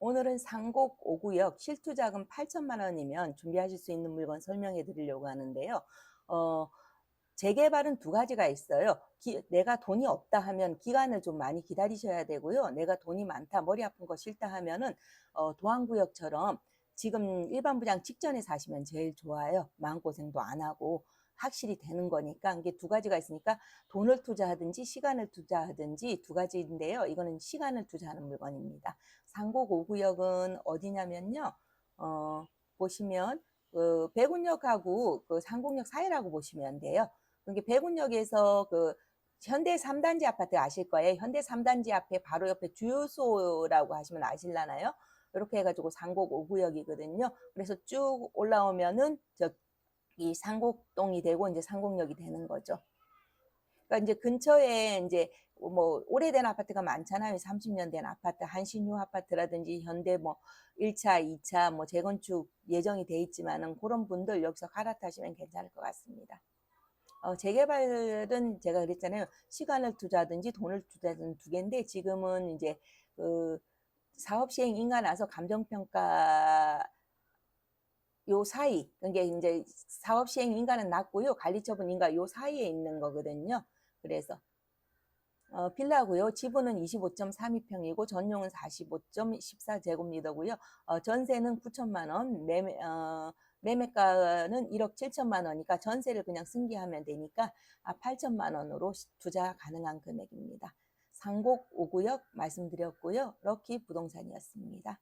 오늘은 상곡 5구역 실투자금 8천만 원이면 준비하실 수 있는 물건 설명해 드리려고 하는데요. 어, 재개발은 두 가지가 있어요. 기- 내가 돈이 없다 하면 기간을 좀 많이 기다리셔야 되고요. 내가 돈이 많다, 머리 아픈 거 싫다 하면은 어, 도안구역처럼 지금 일반 부장 직전에 사시면 제일 좋아요. 마음고생도 안 하고 확실히 되는 거니까 이게 두 가지가 있으니까 돈을 투자하든지 시간을 투자하든지 두 가지인데요. 이거는 시간을 투자하는 물건입니다. 상곡 5구역은 어디냐면요. 어, 보시면 그 백운역하고 그 상곡역 사이라고 보시면 돼요. 그게 백운역에서 그 현대 3단지 아파트 아실 거예요. 현대 3단지 앞에 바로 옆에 주유소라고 하시면 아실라나요? 이렇게 해가지고 상곡 5구역이거든요. 그래서 쭉 올라오면은 저 이 상곡동이 되고 이제 상곡역이 되는 거죠. 그러니까 이제 근처에 이제 뭐 오래된 아파트가 많잖아요. 30년 된 아파트, 한신유 아파트라든지 현대 뭐 1차, 2차 뭐 재건축 예정이 돼 있지만은 그런 분들 여기서 갈아타시면 괜찮을 것 같습니다. 어, 재개발은 제가 그랬잖아요. 시간을 투자하든지 돈을 투자하든 두 개인데 지금은 이제 그 사업 시행 인가 나서 감정평가 요 사이, 그게 이제 사업 시행 인가는 낮고요. 관리 처분 인가 요 사이에 있는 거거든요. 그래서 어, 빌라고요. 지분은 25.32평이고 전용은 45.14제곱미터고요. 어, 전세는 9천만 원, 매매 어, 매매가는 1억 7천만 원이니까 전세를 그냥 승계하면 되니까 아, 8천만 원으로 시- 투자 가능한 금액입니다. 상곡 5구역 말씀드렸고요. 럭키 부동산이었습니다.